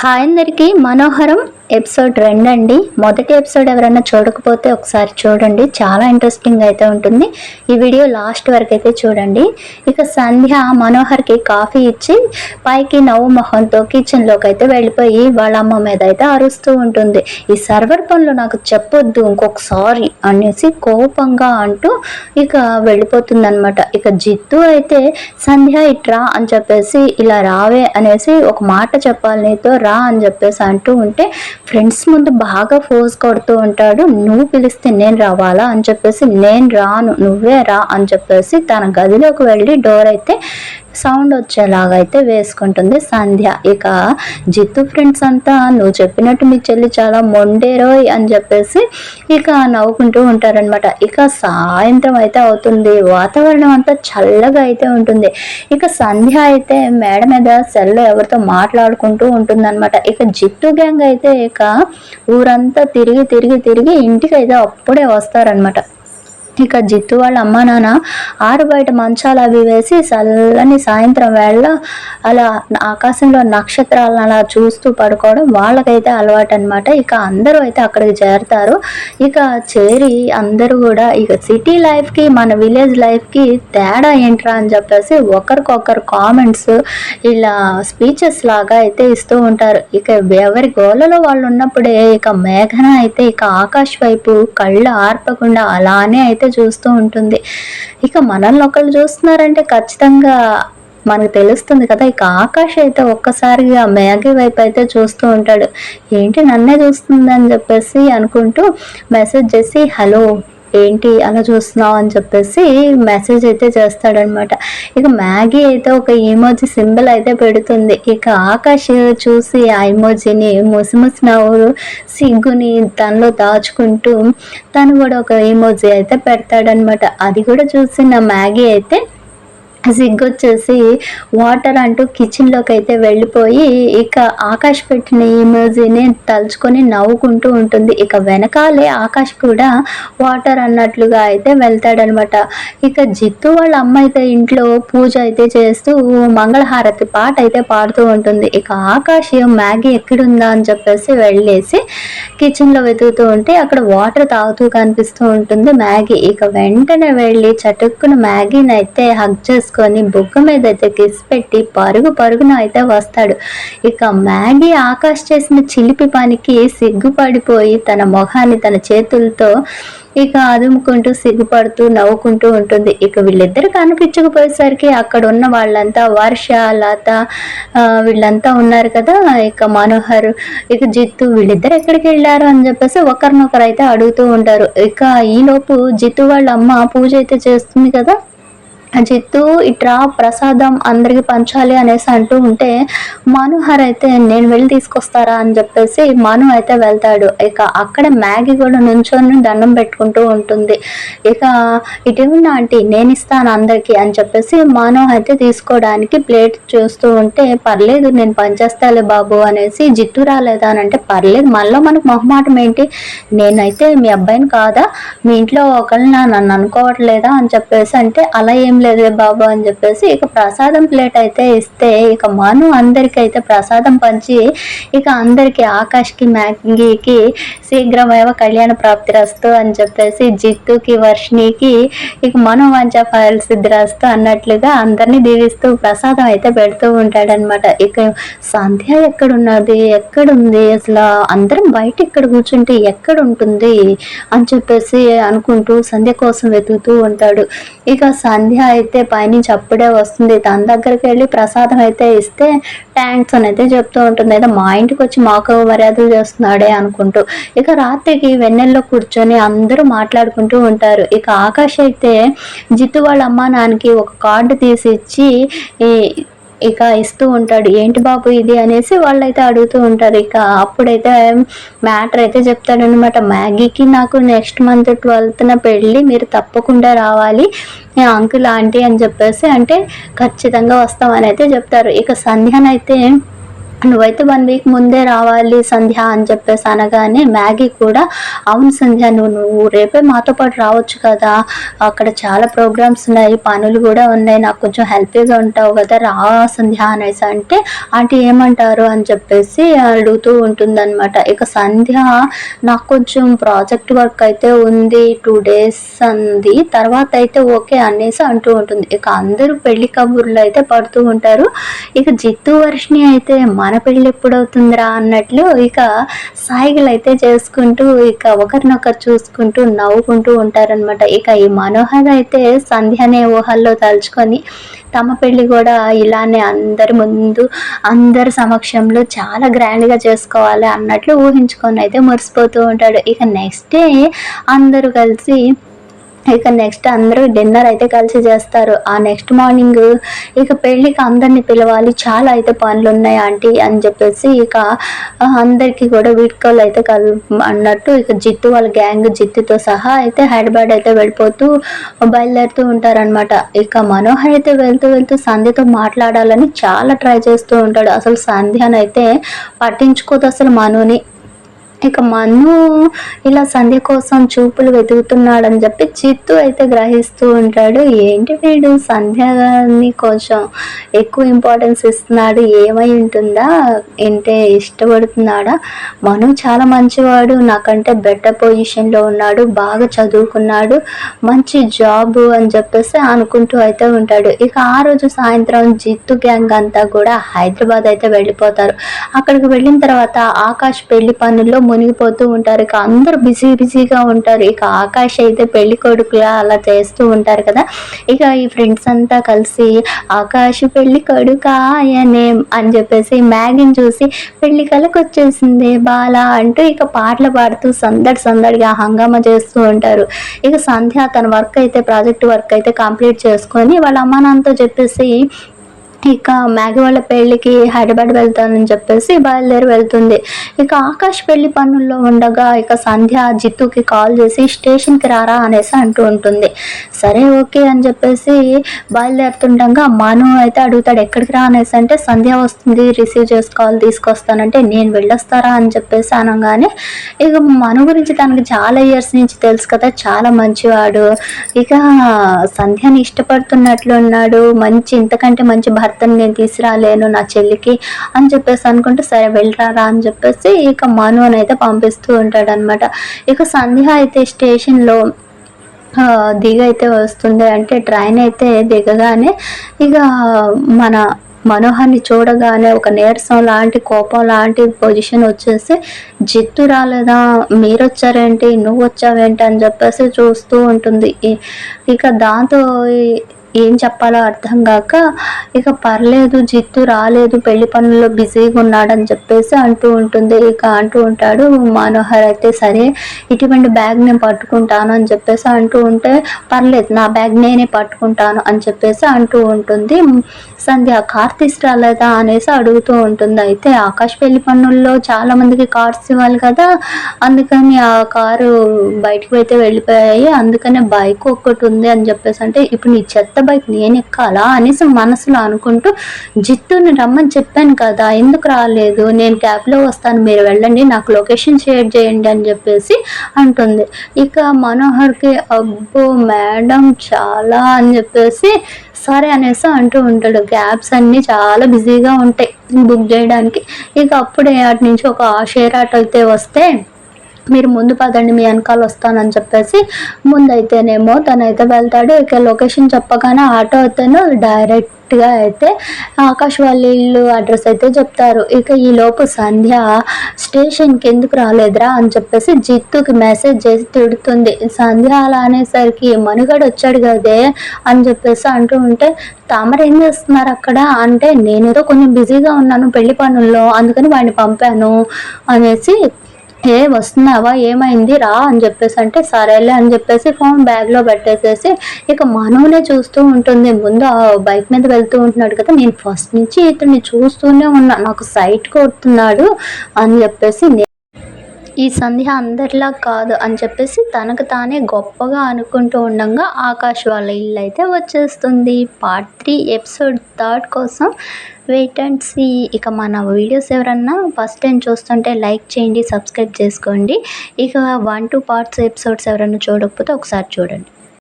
Hi అందరికీ మనోహరం. Episode రెండు అండి మొదటి ఎపిసోడ్ ఎవరైనా చూడకపోతే ఒకసారి చూడండి. చాలా ఇంట్రెస్టింగ్ అయితే ఉంటుంది. ఈ వీడియో లాస్ట్ వరకు అయితే చూడండి. ఇక సంధ్య మనోహర్కి కాఫీ ఇచ్చి పైకి నవ్వు మొహంతో కిచెన్లోకి అయితే వెళ్ళిపోయి వాళ్ళ అమ్మ మీద అయితే అరుస్తూ ఉంటుంది. ఈ సర్వర్ పనులు నాకు చెప్పొద్దు ఇంకొకసారి అనేసి కోపంగా అంటూ ఇక వెళ్ళిపోతుందనమాట ఇక జిత్తు అయితే సంధ్య ఇట్రా అని చెప్పేసి ఇలా రావే అనేసి ఒక మాట చెప్పాలి నీతో రా అని చెప్పేసి అంటూ ఉంటే ఫ్రెండ్స్ ముందు బాగా ఫోర్స్ కొడుతూ ఉంటాడు నువ్వు పిలిస్తే నేను రావాలా? అని చెప్పేసి నేను రాను నువ్వే రా అని చెప్పేసి తన గదిలోకి వెళ్ళి డోర్ అయితే సౌండ్ వచ్చేలాగా అయితే వేసుకుంటుంది సంధ్య. ఇక జిత్తు ఫ్రెండ్స్ అంతా నువ్వు చెప్పినట్టు మీ చెల్లి చాలా మొండేరోయ్ అని చెప్పేసి ఇక నవ్వుకుంటూ ఉంటారనమాట ఇక సాయంత్రం అయితే అవుతుంది. వాతావరణం అంతా చల్లగా అయితే ఉంటుంది. ఇక సంధ్య అయితే మేడ మీద సెల్లో ఎవరితో మాట్లాడుకుంటూ ఉంటుందన్నమాట. ఇక జిత్తు గ్యాంగ్ అయితే ఇక ఊరంతా తిరిగి తిరిగి తిరిగి ఇంటికి అయితే అప్పుడే వస్తారనమాట ఇక జిత్తు. వాళ్ళ అమ్మ నాన్న ఆరు బయట మంచాలు అవి వేసి చల్లని సాయంత్రం వేళ అలా ఆకాశంలో నక్షత్రాలను అలా చూస్తూ పడుకోవడం వాళ్ళకైతే అలవాటు అనమాట ఇక అందరూ అయితే అక్కడికి చేరుతారు. ఇక చేరి అందరూ కూడా ఇక సిటీ లైఫ్కి మన విలేజ్ లైఫ్కి తేడా ఏంట్రా అని చెప్పేసి ఒకరికొకరు కామెంట్స్ ఇలా స్పీచెస్ లాగా అయితే ఇస్తూ ఉంటారు. ఇక ఎవరి గోలలో వాళ్ళు ఉన్నప్పుడే ఇక మేఘన అయితే ఇక ఆకాశ్ వైపు కళ్ళు ఆర్పకుండా అలానే అయితే చూస్తూ ఉంటుంది. ఇక మనల్ని ఒకళ్ళు చూస్తున్నారంటే ఖచ్చితంగా మనకు తెలుస్తుంది కదా ఇక ఆకాష్ అయితే ఒక్కసారిగా మ్యాగీ వైపు అయితే చూస్తూ ఉంటాడు. ఏంటి నన్నే చూస్తుందని చెప్పేసి అనుకుంటూ మెసేజ్ చేసి హలో ఏంటి అలా చూస్తున్నావు అని చెప్పేసి మెసేజ్ అయితే చేస్తాడనమాట. ఇక మ్యాగీ అయితే ఒక ఇమోజీ సింబల్ అయితే పెడుతుంది. ఇక ఆకాష్ చూసి ఆ ఇమోజీని ముసిముసి నవ్వు సిగ్గుని తనలో దాచుకుంటూ తను కూడా ఒక ఇమోజీ అయితే పెడతాడనమాట. అది కూడా చూసిన మ్యాగీ అయితే సిగ్గొచ్చేసి వాటర్ అంటూ కిచెన్లోకి అయితే వెళ్ళిపోయి ఇక ఆకాష్ పెట్టిన ఇమోజీని తలుచుకొని నవ్వుకుంటూ ఉంటుంది. ఇక వెనకాలే ఆకాష్ కూడా వాటర్ అన్నట్లుగా అయితే వెళ్తాడనమాట. ఇక జిత్తు వాళ్ళ అమ్మ అయితే ఇంట్లో పూజ అయితే చేస్తూ మంగళహారతి పాట అయితే పాడుతూ ఉంటుంది. ఇక ఆకాష్ మ్యాగీ ఎక్కడుందా అని చెప్పేసి వెళ్ళేసి కిచెన్లో వెతుకుతూ ఉంటే అక్కడ వాటర్ తాగుతూ కనిపిస్తూ ఉంటుంది మ్యాగీ. ఇక వెంటనే వెళ్ళి చటుక్కున మ్యాగీని అయితే హగ్ చేసుకొని బుగ్గ మీద అయితే కిస్ పెట్టి పరుగు పరుగున అయితే వస్తాడు. ఇక మ్యాగీ ఆకాష్ చేసిన చిలిపి పనికి సిగ్గుపడిపోయి తన మొహాన్ని తన చేతులతో ఇక అదుముకుంటూ సిగ్గుపడుతూ నవ్వుకుంటూ ఉంటుంది. ఇక వీళ్ళిద్దరు కనిపించకపోయేసరికి అక్కడ ఉన్న వాళ్ళంతా వర్ష లత వీళ్ళంతా ఉన్నారు కదా. ఇక మనోహర్ ఇక జిత్తు వీళ్ళిద్దరు ఎక్కడికి వెళ్ళారు అని చెప్పేసి ఒకరినొకరు అయితే అడుగుతూ ఉంటారు. ఇక ఈలోపు జిత్తు వాళ్ళ అమ్మ పూజ అయితే చేస్తుంది కదా. జిత్తు ఇట్రా ప్రసాదం అందరికి పంచాలి అనేసి అంటూ ఉంటే మనోహర్ అయితే నేను వెళ్ళి తీసుకొస్తారా? అని చెప్పేసి మను అయితే వెళ్తాడు. ఇక అక్కడ మ్యాగీ కూడా నుంచొని దండం పెట్టుకుంటూ ఉంటుంది. ఇక ఇటీవల ఆంటీ నేను ఇస్తాను అందరికి అని చెప్పేసి మను అయితే తీసుకోవడానికి ప్లేట్ చూస్తూ ఉంటే పర్లేదు నేను పనిచేస్తాలే బాబు అనేసి జిట్టు రాలేదా అని అంటే పర్లేదు మళ్ళీ మనకు మొహమాటం ఏంటి? నేనైతే మీ అబ్బాయిని కాదా? మీ ఇంట్లో ఒకళ్ళు నా- నన్ను అనుకోవట్లేదా? అని చెప్పేసి అంటే అలా ఏం లేదులే బాబు అని చెప్పేసి ఇక ప్రసాదం ప్లేట్ అయితే ఇస్తే ఇక మను అందరికి అయితే ప్రసాదం పంచి ఇక అందరికి ఆకాష్కి మ్యాగీకి శీఘ్రమేవ కళ్యాణ ప్రాప్తి రస్తు అని చెప్పేసి జిత్తుకి వర్షినికి ఇక మను వంచ ఫైల్ సిద్ధిరస్తు అన్నట్లుగా అందరినీ దీవిస్తూ ప్రసాదం అయితే పెడుతూ ఉంటాడనమాట ఇక సంధ్య ఎక్కడున్నది ఎక్కడుంది? అసలు అందరం బయట ఇక్కడ కూర్చుంటే ఎక్కడ ఉంటుంది అని చెప్పేసి అనుకుంటూ సంధ్య కోసం వెతుకుతూ ఉంటాడు. ఇక సంధ్య అయితే పైనుంచి అప్పుడే వస్తుంది. తన దగ్గరికి వెళ్ళి ప్రసాదం అయితే ఇస్తే థ్యాంక్స్ అని అయితే చెప్తూ ఉంటుంది. అయితే మా ఇంటికి వచ్చి మాకు మర్యాదలు చేస్తున్నాడే అనుకుంటూ. ఇక రాత్రికి వెన్నెల్లో కూర్చొని అందరూ మాట్లాడుకుంటూ ఉంటారు. ఇక ఆకాష్ అయితే జిత్తు వాళ్ళ అమ్మా నాన్నకి ఒక కార్డు తీసి ఇచ్చి ఇక ఇస్తూ ఉంటాడు. ఏంటి బాబు ఇది? అనేసి వాళ్ళైతే అడుగుతూ ఉంటారు. ఇక అప్పుడైతే మ్యాటర్ అయితే చెప్తాడనమాట మ్యాగీకి నాకు నెక్స్ట్ మంత్ ట్వెల్త్న పెళ్ళి. మీరు తప్పకుండా రావాలి. అంకుల్ ఆంటీ అని చెప్పేసి అంటే ఖచ్చితంగా వస్తామని అయితే చెప్తారు. ఇక సంధ్యానైతే నువ్వైతే వన్ వీక్ ముందే రావాలి సంధ్య అని చెప్పేసి అనగానే మ్యాగీ కూడా అవును సంధ్య నువ్వు నువ్వు రేపే మాతో పాటు రావచ్చు కదా. అక్కడ చాలా ప్రోగ్రామ్స్ ఉన్నాయి పనులు కూడా ఉన్నాయి నాకు కొంచెం హెల్ప్గా ఉంటావు కదా రా సంధ్య అనేసి అంటే ఆంటీ ఏమంటారు? అని చెప్పేసి అడుగుతూ ఉంటుందన్నమాట. ఇక సంధ్య నాకు కొంచెం ప్రాజెక్ట్ వర్క్ అయితే ఉంది టూ డేస్ అంది తర్వాత అయితే ఓకే అనేసి అంటూ ఉంటుంది. ఇక అందరూ పెళ్ళి కబుర్లు అయితే పడుతూ ఉంటారు. ఇక జిత్తు వర్షిని అయితే మన పెళ్ళి ఎప్పుడవుతుందిరా అన్నట్లు ఇక సాయిగలు అయితే చేసుకుంటూ ఇక ఒకరినొకరు చూసుకుంటూ నవ్వుకుంటూ ఉంటారనమాట ఇక ఈ మనోహర్ అయితే సంధ్య అనే ఊహల్లో తలుచుకొని తమ పెళ్ళి కూడా ఇలానే అందరి ముందు అందరి సమక్షంలో చాలా గ్రాండ్గా చేసుకోవాలి అన్నట్లు ఊహించుకొని అయితే మురిసిపోతూ ఉంటాడు. ఇక నెక్స్ట్ డే అందరూ కలిసి ఇక నెక్స్ట్ అందరూ డిన్నర్ అయితే కలిసి చేస్తారు. ఆ నెక్స్ట్ మార్నింగ్ ఇక పెళ్ళికి అందరిని పిలవాలి. చాలా అయితే పనులు ఉన్నాయి ఆంటీ అని చెప్పేసి ఇక అందరికీ కూడా వీడ్కోలు అయితే కల్ అన్నట్టు ఇక జిత్తు వాళ్ళ గ్యాంగ్ జిత్తుతో సహా అయితే హైదరాబాద్ అయితే వెళ్ళిపోతూ బయలుదేరుతూ ఉంటారనమాట ఇక మనోహర్ అయితే వెళ్తూ వెళ్తూ సంధ్యతో మాట్లాడాలని చాలా ట్రై చేస్తూ ఉంటాడు. అసలు సంధ్యనైతే పట్టించుకోదు అసలు మనోని. ఇక మను ఇలా సంధ్య కోసం చూపులు వెతుకుతున్నాడని చెప్పి చిత్తు అయితే గ్రహిస్తూ ఉంటాడు. ఏంటి వీడు? సంధ్యని కొంచెం ఎక్కువ ఇంపార్టెన్స్ ఇస్తున్నాడు. ఏమై ఉంటుందా? ఏంటే ఇష్టపడుతున్నాడా? మను చాలా మంచివాడు. నాకంటే బెటర్ పొజిషన్లో ఉన్నాడు. బాగా చదువుకున్నాడు. మంచి జాబ్ అని చెప్పేసి అనుకుంటూ అయితే ఉంటాడు. ఇక ఆ రోజు సాయంత్రం జిత్తు గ్యాంగ్ అంతా కూడా హైదరాబాద్ అయితే వెళ్ళిపోతారు. అక్కడికి వెళ్ళిన తర్వాత ఆకాష్ పెళ్ళి పనుల్లో మునిగిపోతూ ఉంటారు. ఇక అందరూ బిజీ బిజీగా ఉంటారు. ఇక ఆకాష్ అయితే పెళ్ళి కొడుకులా అలా చేస్తూ ఉంటారు కదా. ఇక ఈ ఫ్రెండ్స్ అంతా కలిసి ఆకాష్ పెళ్ళి కొడుకాయనే అని చెప్పేసి మ్యాగీని చూసి పెళ్ళి కలకు వచ్చేసింది బాల అంటూ ఇక పాటలు పాడుతూ సందడి సందడిగా హంగామా చేస్తూ ఉంటారు. ఇక సంధ్య తన వర్క్ అయితే ప్రాజెక్ట్ వర్క్ అయితే కంప్లీట్ చేసుకొని వాళ్ళ అమ్మానాన్నతో చెప్పేసి ఇక మ్యాగీ వాళ్ళ పెళ్ళికి హైదరాబాద్ వెళ్తానని చెప్పేసి బయలుదేరి వెళ్తుంది. ఇక ఆకాష్ పెళ్ళి పనుల్లో ఉండగా ఇక సంధ్య జిత్తుకి కాల్ చేసి స్టేషన్కి రారా అనేసి అంటూ ఉంటుంది. సరే ఓకే అని చెప్పేసి బయలుదేరుతుండగా మను అయితే అడుగుతాడు ఎక్కడికి రా? అనేసి అంటే సంధ్య వస్తుంది రిసీవ్ చేసుకోవాలి తీసుకొస్తానంటే నేను వెళ్ళొస్తారా? అని చెప్పేసి అనగానే ఇక మను గురించి తనకి చాలా ఇయర్స్ నుంచి తెలుసు కదా చాలా మంచివాడు. ఇక సంధ్యని ఇష్టపడుతున్నట్లు ఉన్నాడు మంచి ఇంతకంటే మంచి భర్త అతను నేను తీసుకురాలేను నా చెల్లికి అని చెప్పేసి అనుకుంటే సరే వెళ్ళరారా అని చెప్పేసి ఇక మను అని అయితే పంపిస్తూ ఉంటాడు అనమాట ఇక సంధ్య అయితే స్టేషన్లో దిగ అయితే వస్తుంది అంటే ట్రైన్ అయితే దిగగానే ఇక మన మనోహర్ని చూడగానే ఒక నీరసం లాంటి కోపం లాంటి పొజిషన్ వచ్చేసి జిత్తు రాలేదా? మీరు వచ్చారేంటి నువ్వు వచ్చావేంటి అని చెప్పేసి చూస్తూ ఉంటుంది. ఇక దాంతో ఏం చెప్పాలో అర్థం కాక ఇక పర్లేదు జిత్తు రాలేదు పెళ్ళి పనుల్లో బిజీగా ఉన్నాడని చెప్పేసి అంటూ ఉంటుంది. ఇక అంటూ ఉంటాడు మనోహర్ అయితే సరే ఇటువంటి బ్యాగ్ నేను పట్టుకుంటాను అని చెప్పేసి అంటూ ఉంటే పర్లేదు నా బ్యాగ్ నేనే పట్టుకుంటాను అని చెప్పేసి అంటూ ఉంటుంది. సంధ్య కార్ తీసుకురాలేదా అనేసి అడుగుతూ ఉంటుంది. అయితే ఆకాష్ పెళ్ళి పనుల్లో చాలా మందికి కార్స్ ఇవ్వాలి కదా అందుకని ఆ కారు బయటకు అయితే వెళ్ళిపోయాయి. అందుకనే బైక్ ఒక్కటి ఉంది అని చెప్పేసి అంటే ఇప్పుడు నీ చెత్త బైక్ నేను ఎక్కాలా అనేసి మనసులో అనుకుంటూ జిత్తుని రమ్మని చెప్పాను కదా ఎందుకు రాలేదు? నేను క్యాబ్లో వస్తాను మీరు వెళ్ళండి నాకు లొకేషన్ షేర్ చేయండి అని చెప్పేసి అంటుంది. ఇక మనోహర్కి అబ్బో మేడం చాలా అని చెప్పేసి సరే అనేసి అంటూ ఉంటాడు. క్యాబ్స్ అన్నీ చాలా బిజీగా ఉంటాయి బుక్ చేయడానికి. ఇక అప్పుడే అటు నుంచి ఒక షేర్ ఆటో అయితే వస్తే మీరు ముందు పదండి మీ వెనకాల వస్తానని చెప్పేసి ముందైతేనేమో తనైతే వెళ్తాడు. ఇక లొకేషన్ చెప్పగానే ఆటో అయితేనే డైరెక్ట్గా అయితే ఆకాశ్ వాళ్ళ ఇల్లు అడ్రస్ అయితే చెప్తారు. ఇక ఈ లోపు సంధ్య స్టేషన్కి ఎందుకు రాలేదురా అని చెప్పేసి జిత్తుకి మెసేజ్ చేసి తిడుతుంది. సంధ్య అలా అనేసరికి మనుగడ వచ్చాడు కదే అని చెప్పేసి అంటూ ఉంటే తామర ఏం చేస్తున్నారు అక్కడ? అంటే నేనేదో కొంచెం బిజీగా ఉన్నాను పెళ్ళి పనుల్లో అందుకని వాడిని పంపాను అనేసి ఏ వస్తున్నావా? ఏమైంది? రా అని చెప్పేసి అంటే సరేలే అని చెప్పేసి ఫోన్ బ్యాగ్లో పెట్టేసేసి ఇక మనవునే చూస్తూ ఉంటుంది. ముందు ఆ బైక్ మీద వెళ్తూ ఉంటున్నాడు కదా నేను ఫస్ట్ నుంచి ఇతన్ని చూస్తూనే ఉన్నా. నాకు సైట్ కొడుతున్నాడు అని చెప్పేసి ఈ సంధ్య అందరిలా కాదు అని చెప్పేసి తనకు తానే గొప్పగా అనుకుంటూ ఉండగా ఆకాష్ వాళ్ళ ఇల్లు అయితే వచ్చేస్తుంది. పార్ట్ త్రీ ఎపిసోడ్ థర్డ్ కోసం వెయిట్ అండ్ సీ ఇక మన వీడియోస్ ఎవరన్నా ఫస్ట్ టైం చూస్తుంటే లైక్ చేయండి సబ్స్క్రైబ్ చేసుకోండి. ఇక వన్ టూ పార్ట్స్ ఎపిసోడ్స్ ఎవరైనా చూడకపోతే ఒకసారి చూడండి.